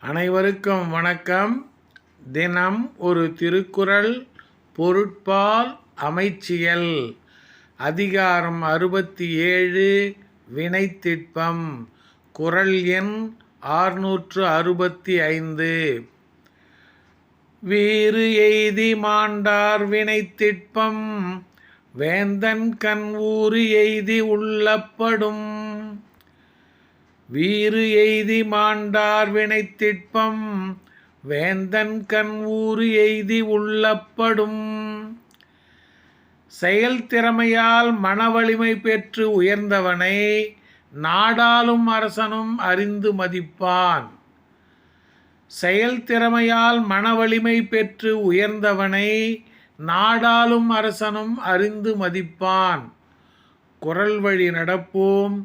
அனைவருக்கும் வணக்கம். தினம் ஒரு திருக்குறள் பொருட்பால் அமைச்சியல். அதிகாரம் அறுபத்தி ஏழு வினைத்திட்பம் குறள் எண் ஆறுநூற்று அறுபத்தி ஐந்து வீறு எய்தி மாண்டார் வினைத்திட்பம் வேந்தன் கண் ஊறு எய்தி உள்ளப்படும். வீறு எய்தி மாண்டார் வினைத்திட்பம் வேந்தன் கண் ஊறு எய்தி உள்ளப்படும். செயல் திறமையால் மனவலிமை பெற்று உயர்ந்தவனை நாடாளும் அரசனும் அறிந்து மதிப்பான். செயல் திறமையால் மனவலிமை பெற்று உயர்ந்தவனை நாடாளும் அரசனும் அறிந்து மதிப்பான். குரல் வழி நடப்போம்.